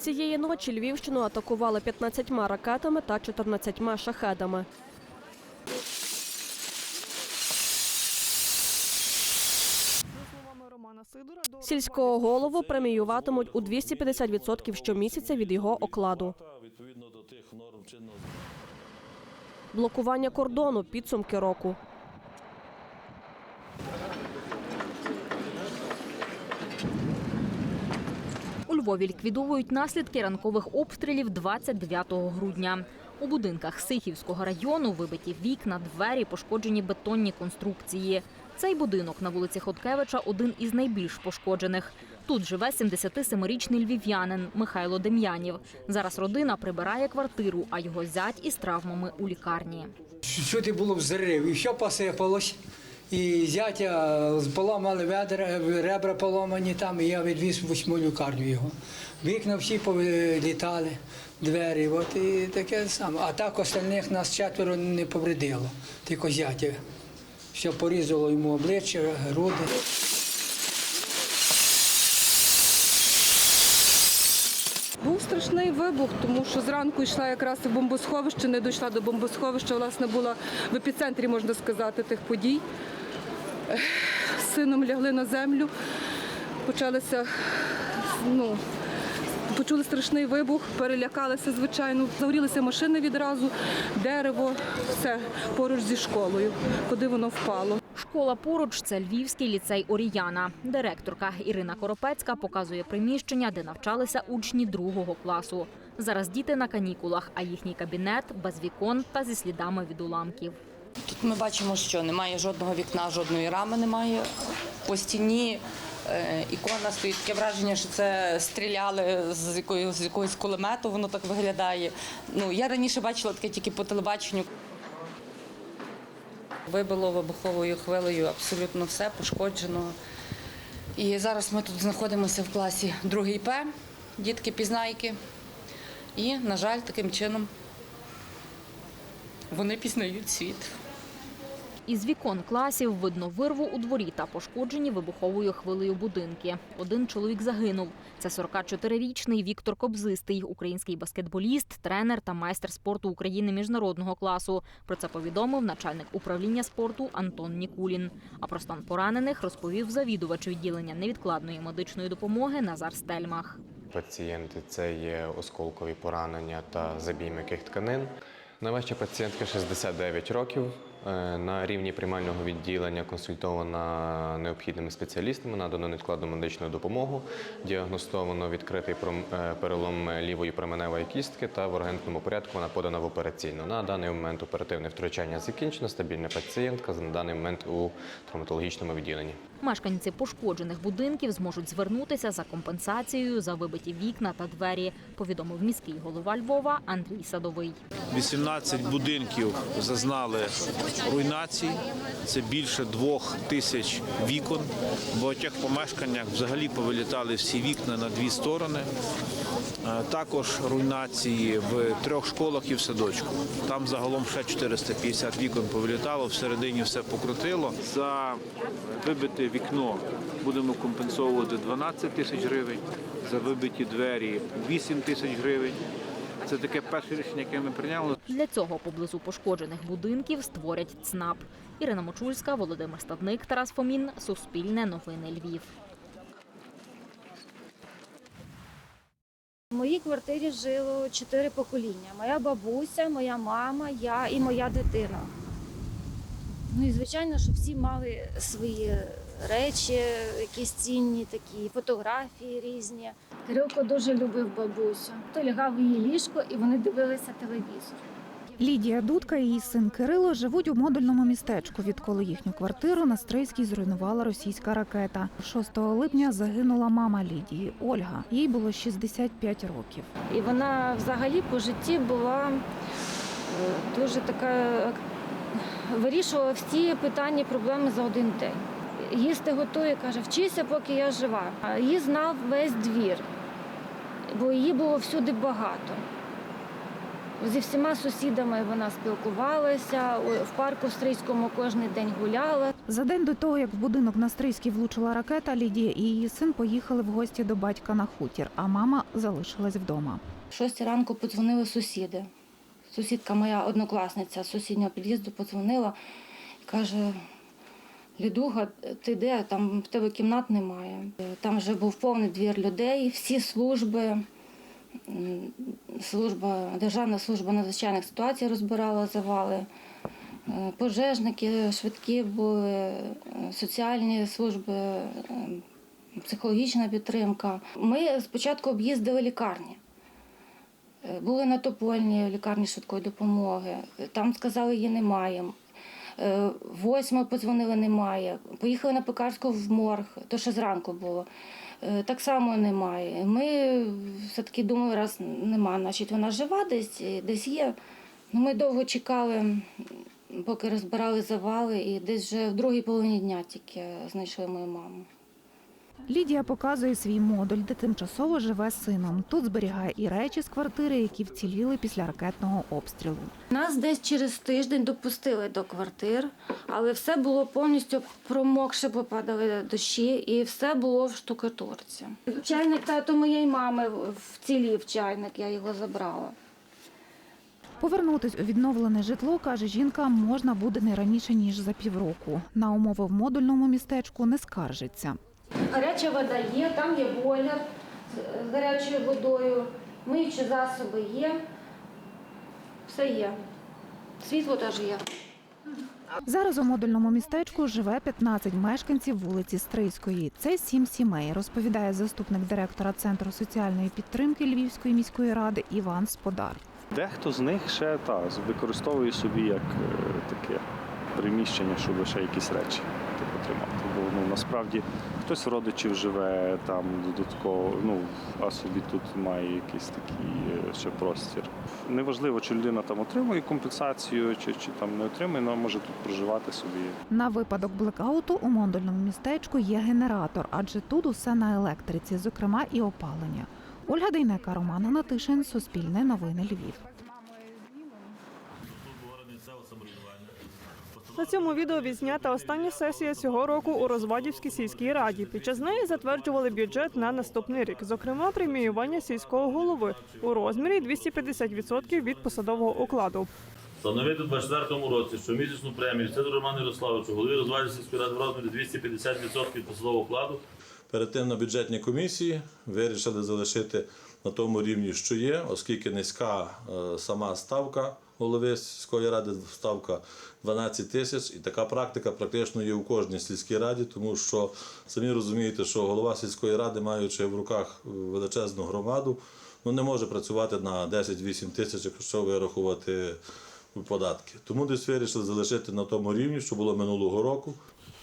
Цієї ночі Львівщину атакували 15 ракетами та 14 шахедами. Сільського голову преміюватимуть у 250% щомісяця від його окладу. Відповідно до тих норм Блокування кордону підсумки року. Львові ліквідовують наслідки ранкових обстрілів 29 грудня. У будинках Сихівського району вибиті вікна, двері, пошкоджені бетонні конструкції. Цей будинок на вулиці Хоткевича один із найбільш пошкоджених. Тут живе 77-річний львів'янин Михайло Дем'янів. Зараз родина прибирає квартиру, а його зять із травмами у лікарні. Чути було взрив, і все посипалось. І зятя поламали ведра, ребра поломані там, і я відвіз в восьму лікарню його. Вікна всі повилітали, двері, от і таке саме. А так остальних нас четверо не повредило, тільки зятя. Все порізало йому обличчя, груди. Був страшний вибух, тому що зранку йшла якраз в бомбосховище, не дійшла до бомбосховища, власне, була в епіцентрі, можна сказати, тих подій. Сином лягли на землю, почалися, ну, почули страшний вибух, перелякалися, звичайно, загорілися машини відразу, дерево, все поруч зі школою, куди воно впало. Школа поруч це Львівський ліцей Оріяна. Директорка Ірина Коропецька показує приміщення, де навчалися учні другого класу. Зараз діти на канікулах, а їхній кабінет без вікон та зі слідами від уламків. Тут ми бачимо, що немає жодного вікна, жодної рами немає. По стіні е, ікона стоїть таке враження, що це стріляли з якоїсь, з якогось кулемету, воно так виглядає. Ну, я раніше бачила таке тільки по телебаченню. Вибило вибуховою хвилею абсолютно все пошкоджено. І зараз ми тут знаходимося в класі 2 П, дітки пізнайки. І, на жаль, таким чином вони пізнають світ. Із вікон класів видно вирву у дворі та пошкоджені вибуховою хвилею будинки. Один чоловік загинув. Це 44-річний Віктор Кобзистий, український баскетболіст, тренер та майстер спорту України міжнародного класу. Про це повідомив начальник управління спорту Антон Нікулін. А про стан поранених розповів завідувач відділення невідкладної медичної допомоги Назар Стельмах. Пацієнти це є осколкові поранення та забій м'яких тканин. Найважча пацієнтка 69 років. Е, На рівні приймального відділення консультована необхідними спеціалістами, надано невідкладну медичну допомогу, діагностовано відкритий е, перелом лівої променевої кістки та в ургентному порядку вона подана в операційну. На даний момент оперативне втручання закінчено, стабільна пацієнтка на даний момент у травматологічному відділенні. Мешканці пошкоджених будинків зможуть звернутися за компенсацією за вибиті вікна та двері, повідомив міський голова Львова Андрій Садовий. 18 будинків зазнали руйнацій. Це більше двох тисяч вікон. В багатьох помешканнях взагалі повилітали всі вікна на дві сторони. Е, Також руйнації в трьох школах і в садочку. Там загалом ще 450 вікон повилітало, всередині все покрутило. За вибите вікно будемо компенсовувати 12 тисяч гривень, за вибиті двері 8 тисяч гривень. Це таке перше рішення, яке ми прийняли. Для цього поблизу пошкоджених будинків створять ЦНАП. Ірина Мочульська, Володимир Стадник, Тарас Фомін. Суспільне новини Львів. В моїй квартирі жило чотири покоління: моя бабуся, моя мама, я і моя дитина. Ну і звичайно, що всі мали свої речі, якісь цінні такі, фотографії різні. Кирилко дуже любив бабусю. То лягав в її ліжко і вони дивилися телевізор. Лідія Дудка і її син Кирило живуть у модульному містечку, відколи їхню квартиру на Стрийській зруйнувала російська ракета. 6 липня загинула мама Лідії Ольга. Їй було 65 років. І вона взагалі по житті була е, дуже така вирішувала всі питання, проблеми за один день. Їсти готує, каже, вчися, поки я жива. Її знав весь двір, бо її було всюди багато. Зі всіма сусідами вона спілкувалася, в парку Стрийському кожен день гуляла. За день до того, як в будинок на Стрийській влучила ракета, Лідія і її син поїхали в гості до батька на хутір, а мама залишилась вдома. В шостій ранку подзвонили сусіди. Сусідка моя однокласниця з сусіднього під'їзду подзвонила і каже: Лідуга, ти де? Там в тебе кімнат немає. Там вже був повний двір людей, всі служби. Служба, Державна служба надзвичайних ситуацій розбирала завали. Е, Пожежники, швидкі були, е, соціальні служби, е, психологічна підтримка. Ми спочатку об'їздили лікарні. Були на Топольні лікарні швидкої допомоги. Там сказали, її немає. Е, Восьми подзвонили, немає. Поїхали на Пекарську в морг, то ще зранку було. Е, Так само немає. Ми все-таки думали, раз нема, значить вона жива десь, десь є. Ну, Ми довго чекали, поки розбирали завали, і десь вже в другій половині дня тільки знайшли мою маму. Лідія показує свій модуль, де тимчасово живе з сином. Тут зберігає і речі з квартири, які вціліли після ракетного обстрілу. Нас десь через тиждень допустили до квартир, але все було повністю промокше, попадали дощі, і все було в штукатурці. Чайник тато моєї мами вцілів чайник, я його забрала. Повернутись у відновлене житло, каже жінка, можна буде не раніше ніж за півроку. На умови в модульному містечку не скаржиться. Гаряча вода є, там є бойлер з гарячою водою, миючі засоби є, все є. Світло теж є. Зараз у модульному містечку живе 15 мешканців вулиці Стрийської. Це сім сімей, розповідає заступник директора Центру соціальної підтримки Львівської міської ради Іван Сподар. Дехто з них ще та використовує собі як е, таке приміщення, щоб ще якісь речі типу, тримати. Бо ну насправді хтось родичів живе там додатково, ну а собі тут має якийсь такий е, ще простір. Неважливо, чи людина там отримує компенсацію, чи, чи там не отримує, але може тут проживати собі. На випадок блекауту у модульному містечку є генератор, адже тут усе на електриці, зокрема і опалення. Ольга Дейнека, Роман Гнатишин, Суспільне новини Львів. На цьому відео відзнята остання сесія цього року у Розвадівській сільській раді. Під час неї затверджували бюджет на наступний рік, зокрема преміювання сільського голови у розмірі 250% від посадового окладу. Встановити у 24 році щомісячну премію Сидору Роману Ярославовичу, голові Розвальської сільської ради в розмірі 250% від посадового окладу. Перед тим на бюджетній комісії вирішили залишити на тому рівні, що є, оскільки низька е, сама ставка голови сільської ради, ставка 12 тисяч, і така практика практично є у кожній сільській раді, тому що самі розумієте, що голова сільської ради, маючи в руках величезну громаду, ну не може працювати на 10-8 тисяч, якщо вирахувати податки. Тому десь вирішили залишити на тому рівні, що було минулого року.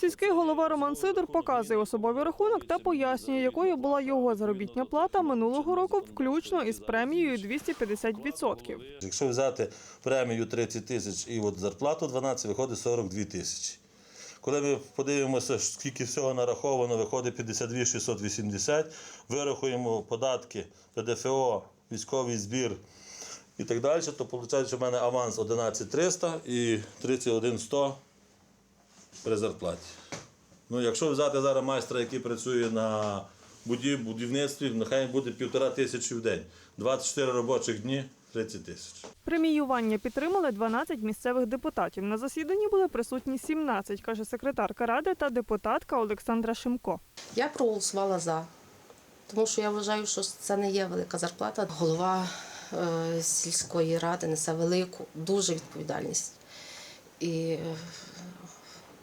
Сільський голова Роман Сидор показує особовий рахунок та пояснює, якою була його заробітня плата минулого року, включно із премією 250%. Якщо взяти премію 30 тисяч і от зарплату 12, виходить 42 тисячі. Коли ми подивимося, скільки всього нараховано, виходить 52 680, вирахуємо податки, ПДФО, військовий збір і так далі, то виходить, що в мене аванс 11 300 і 31 100 при зарплаті. Ну, якщо взяти зараз майстра, який працює на будів- будівництві, нехай буде півтора тисячі в день. 24 робочих дні 30 тисяч. Преміювання підтримали 12 місцевих депутатів. На засіданні були присутні 17, каже секретарка ради та депутатка Олександра Шимко. Я проголосувала за, тому що я вважаю, що це не є велика зарплата. Голова е, сільської ради несе велику, дуже відповідальність. І е,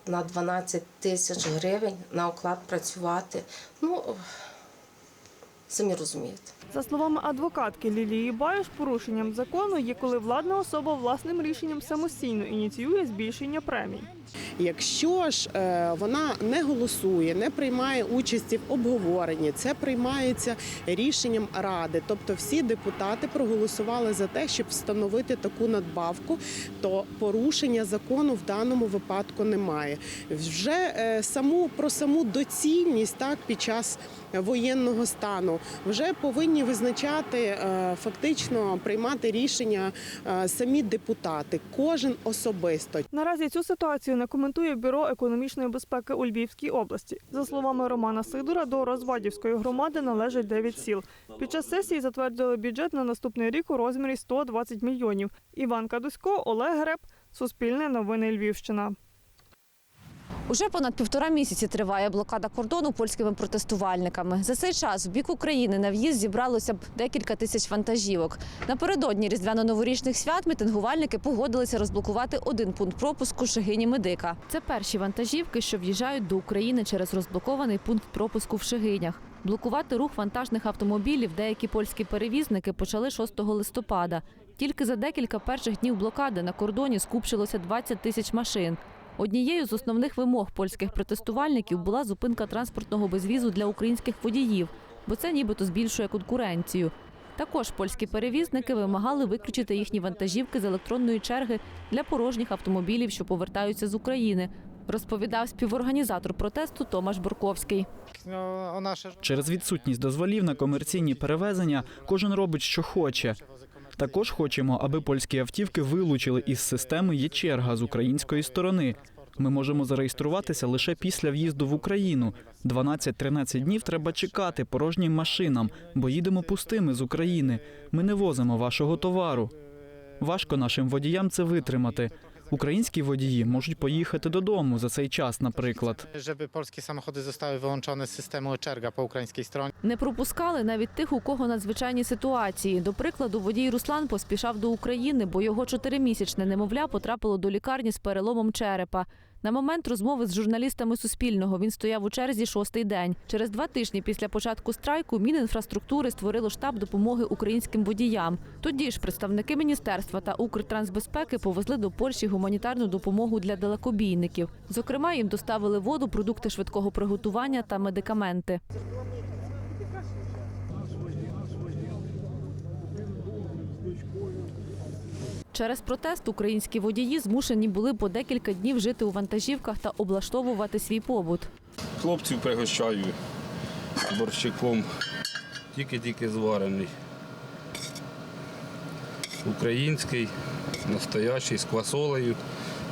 на 12 тисяч гривень на оклад працювати. Ну, самі розумієте. За словами адвокатки Лілії Баюш, порушенням закону є, коли владна особа власним рішенням самостійно ініціює збільшення премій. Якщо ж е, вона не голосує, не приймає участі в обговоренні, це приймається рішенням ради. Тобто всі депутати проголосували за те, щоб встановити таку надбавку, то порушення закону в даному випадку немає. Вже е, саму про саму доцільність так під час воєнного стану, вже повинні визначати е, фактично приймати рішення е, самі депутати, кожен особисто. Наразі цю ситуацію не коментує бюро економічної безпеки у Львівській області. За словами Романа Сидора, до Розвадівської громади належить 9 сіл. Під час сесії затвердили бюджет на наступний рік у розмірі 120 мільйонів. Іван Кадусько, Олег Греб, Суспільне новини Львівщина. Уже понад півтора місяці триває блокада кордону польськими протестувальниками. За цей час в бік України на в'їзд зібралося б декілька тисяч вантажівок. Напередодні різдвяно-новорічних свят мітингувальники погодилися розблокувати один пункт пропуску Шегині Медика. Це перші вантажівки, що в'їжджають до України через розблокований пункт пропуску в Шегинях. Блокувати рух вантажних автомобілів деякі польські перевізники почали 6 листопада. Тільки за декілька перших днів блокади на кордоні скупчилося 20 тисяч машин. Однією з основних вимог польських протестувальників була зупинка транспортного безвізу для українських водіїв, бо це нібито збільшує конкуренцію. Також польські перевізники вимагали виключити їхні вантажівки з електронної черги для порожніх автомобілів, що повертаються з України. Розповідав співорганізатор протесту Томаш Бурковський. Через відсутність дозволів на комерційні перевезення кожен робить, що хоче. Також хочемо, аби польські автівки вилучили із системи є черга з української сторони. Ми можемо зареєструватися лише після в'їзду в Україну. 12-13 днів треба чекати порожнім машинам, бо їдемо пустими з України. Ми не возимо вашого товару. Важко нашим водіям це витримати. Українські водії можуть поїхати додому за цей час, наприклад. Щоб польські самоходи zostały вилучені з системи черга по українській стороні. Не пропускали навіть тих, у кого надзвичайні ситуації. До прикладу, водій Руслан поспішав до України, бо його чотиримісячне немовля потрапило до лікарні з переломом черепа. На момент розмови з журналістами Суспільного він стояв у черзі шостий день. Через два тижні після початку страйку Мінінфраструктури створило штаб допомоги українським водіям. Тоді ж представники міністерства та Укртрансбезпеки повезли до Польщі гуманітарну допомогу для далекобійників. Зокрема, їм доставили воду, продукти швидкого приготування та медикаменти. Через протест українські водії змушені були по декілька днів жити у вантажівках та облаштовувати свій побут. Хлопців пригощаю борщиком, тільки-тільки зварений. Український, настоящий, з квасолею.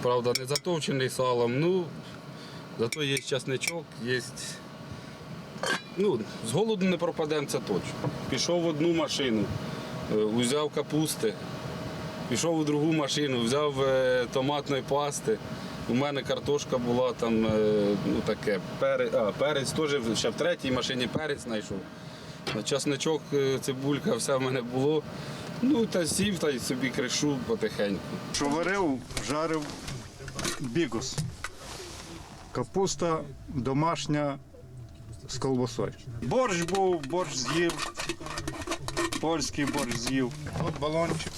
Правда, не затовчений салом. Ну, зато є часничок, є. Ну, з голоду не пропадемо, це точно. Пішов в одну машину, е, узяв капусти, пішов у другу машину, взяв е, томатної пасти. У мене картошка була там, е, ну таке, перець, а, перець теж ще в третій машині перець знайшов. Часничок, е, цибулька, все в мене було. Ну та сів та й собі кришу потихеньку. Що варив, жарив бігус. Капуста домашня з колбасою. Борщ був, борщ з'їв. Польський борщ з'їв. От балончик.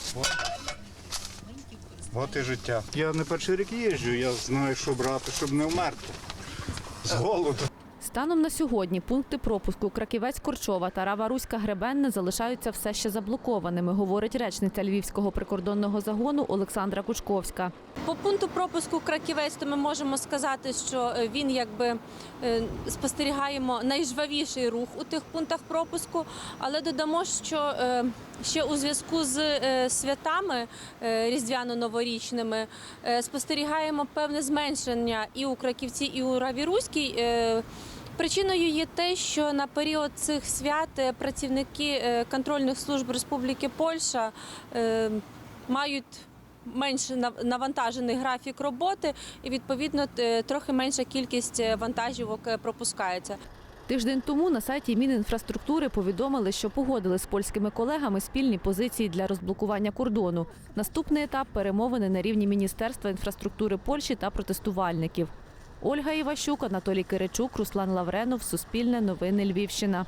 От. І життя. Я не перший рік їжджу, я знаю, що брати, щоб не вмерти. З голоду. Станом на сьогодні пункти пропуску Краківець Корчова та Рава Руська Гребенне залишаються все ще заблокованими, говорить речниця Львівського прикордонного загону Олександра Кучковська. По пункту пропуску Краківець, то ми можемо сказати, що е, він якби е, спостерігаємо найжвавіший рух у тих пунктах пропуску, але додамо, що е, ще у зв'язку з святами різдвяно-новорічними спостерігаємо певне зменшення і у Краківці, і у Раві Руській. Причиною є те, що на період цих свят е, працівники е, контрольних служб Республіки Польща е, мають менш навантажений графік роботи, і відповідно трохи менша кількість вантажівок пропускається. Тиждень тому на сайті Мінінфраструктури повідомили, що погодили з польськими колегами спільні позиції для розблокування кордону. Наступний етап перемовини на рівні Міністерства інфраструктури Польщі та протестувальників. Ольга Іващук, Анатолій Киричук, Руслан Лавренов, Суспільне новини Львівщина.